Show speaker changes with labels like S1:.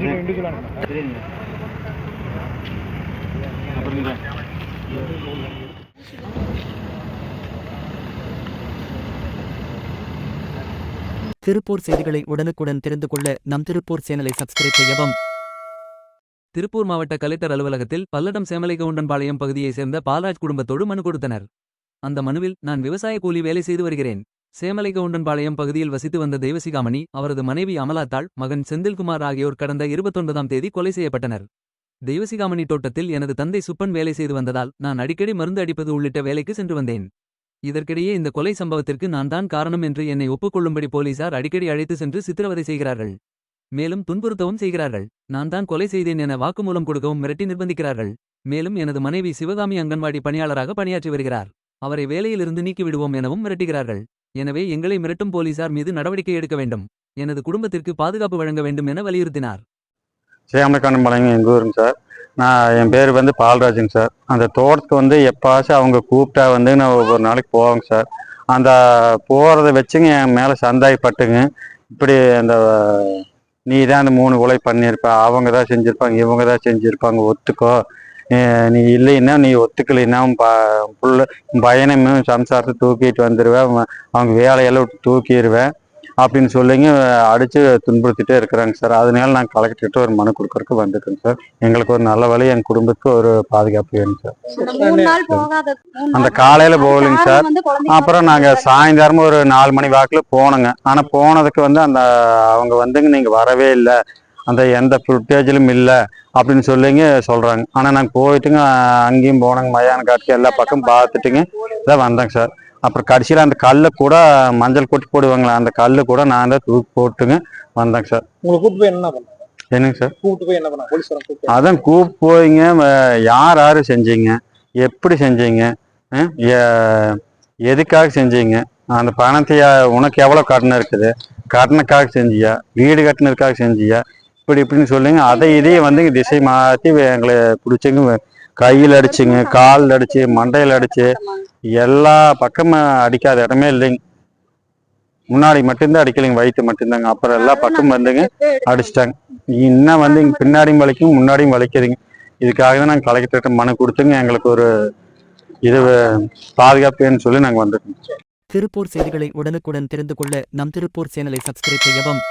S1: சரிங்க அப்புறங்க
S2: திருப்பூர் செய்திகளை உடனுக்குடன் தெரிந்து கொள்ள நம் திருப்பூர் சேனலை சப்ஸ்கிரைப் செய்யவும்.
S3: திருப்பூர் மாவட்ட கலெக்டர் அலுவலகத்தில் பல்லடம் சேமலைகவுண்டன்பாளையம் பகுதியைச் சேர்ந்த பால்ராஜ் குடும்பத்தோடு மனு கொடுத்தனர். அந்த மனுவில் நான் விவசாய கூலி வேலை செய்து வருகிறேன். சேமலைகவுண்டன்பாளையம் பகுதியில் வசித்து வந்த தெய்வசிகாமணி அவரது மனைவி அமலாத்தாள் மகன் செந்தில்குமார் ஆகியோர் கடந்த இருபத்தொன்பதாம் தேதி கொலை செய்யப்பட்டனர். தெய்வசிகாமணி தோட்டத்தில் எனது தந்தை சுப்பன் வேலை செய்து வந்ததால் நான் அடிக்கடி மருந்து அடிப்பது உள்ளிட்ட வேலைக்கு சென்று வந்தேன். இதற்கிடையே இந்த கொலை சம்பவத்திற்கு நான் தான் காரணம் என்று என்னை ஒப்புக்கொள்ளும்படி போலீசார் அடிக்கடி அழைத்து சென்று சித்திரவதை செய்கிறார்கள். மேலும் துன்புறுத்தவும் செய்கிறார்கள். நான் தான் கொலை செய்தேன் என வாக்குமூலம் கொடுக்கவும் மிரட்டி நிர்பந்திக்கிறார்கள். மேலும் எனது மனைவி சிவகாமி அங்கன்வாடி பணியாளராக பணியாற்றி வருகிறார். அவரை வேலையிலிருந்து நீக்கிவிடுவோம் எனவும் மிரட்டுகிறார்கள். எனவே எங்களை மிரட்டும் போலீசார் மீது நடவடிக்கை எடுக்க வேண்டும். எனது குடும்பத்திற்கு பாதுகாப்பு வழங்க வேண்டும் என வலியுறுத்தினார்.
S4: சேமலக்கானம் பாளையங்க எங்கள் ஊருங்க சார். நான் என் பேர் வந்து பால்ராஜுங்க சார். அந்த தோட்டத்துக்கு வந்து எப்பாச்சும் அவங்க கூப்பிட்டா வந்து நான் ஒவ்வொரு நாளைக்கு போவேங்க சார். அந்த போகிறத வச்சுங்க என் மேலே சந்தாயப்பட்டுங்க. இப்படி அந்த நீ தான் அந்த மூணு கொலை பண்ணியிருப்ப அவங்க தான் செஞ்சுருப்பாங்க இவங்க தான் செஞ்சுருப்பாங்க ஒத்துக்கோ. நீ இல்லைன்னா நீ ஒத்துக்கலைன்னா புள்ள உன் பையனையும் சம்சாரத்தை தூக்கிட்டு வந்துடுவேன் அவங்க வேலையெல்லாம் விட்டு தூக்கிடுவேன் அப்படின்னு சொல்லிங்க அடிச்சு துன்புறுத்திட்டே இருக்கிறாங்க சார். அதனால நான் கலெக்டர்கிட்ட ஒரு மனு கொடுக்கறதுக்கு வந்துட்டேங்க சார். எங்களுக்கு ஒரு நல்ல வழி என் குடும்பத்துக்கு ஒரு பாதுகாப்பு வேணும் சார்.
S5: அந்த
S4: காலையில போகலைங்க சார். அப்புறம் நாங்க
S5: வந்து
S4: சாயந்தரம் ஒரு நாலு மணி வாக்குல போனோங்க. ஆனா போனதுக்கு வந்து அந்த அவங்க வந்துங்க நீங்க வரவே இல்லை. அந்த எந்த ஃபுட்டேஜிலும் இல்லை அப்படின்னு சொல்லிங்க சொல்றாங்க. ஆனா நாங்க போயிட்டுங்க அங்கேயும் போனோங்க மயான காட்டுக்கு எல்லா பக்கம் பார்த்துட்டுங்க இதான் வந்தேங்க சார். அப்புறம் கடைசியில் அந்த கல்லை கூட மஞ்சள் கொட்டி போடுவாங்களா அந்த கல்லு கூட நான் தான் தூக்கி போட்டுங்க வந்தேங்க சார்.
S6: உங்களை கூப்பிட்டு போய் என்ன பண்ண?
S4: என்னங்க சார்?
S6: கூப்பிட்டு போய் என்ன பண்ண?
S4: அதான் கூப்பிட்டு போயிங்க யார் யாரு செஞ்சீங்க? எப்படி செஞ்சீங்க? எதுக்காக செஞ்சீங்க? அந்த பணத்தை உனக்கு எவ்வளோ கடன் இருக்குது? கடனுக்காக செஞ்சியா? வீடு கட்டினதுக்காக செஞ்சியா? இப்படி இப்படின்னு சொல்லுங்க. அதை இதையும் வந்து திசை மாற்றி எங்களை பிடிச்சிங்க. கையில் அடிச்சுங்க காலில் அடிச்சு மண்டையில் அடிச்சு எல்லா பக்கமும் அடிக்காத இடமே இல்லைங்க. முன்னாடி மட்டும்தான் அடிக்கலைங்க வயிற்று மட்டும்தாங்க. அப்புறம் எல்லா பக்கம் வந்துங்க அடிச்சிட்டாங்க. இன்னும் வந்து இங்க பின்னாடியும் வலிக்கும் முன்னாடியும் வலிக்குதுங்க. இதுக்காக தான் நாங்கள் கலெக்டர்கிட்ட மனு கொடுத்துங்க. எங்களுக்கு ஒரு இது பாதுகாப்புன்னு சொல்லி நாங்கள் வந்துட்டோம்.
S2: திருப்பூர் செய்திகளை உடனுக்குடன் தெரிந்து கொள்ள நம் திருப்பூர் சேனலை சப்ஸ்கிரைப் செய்யவும்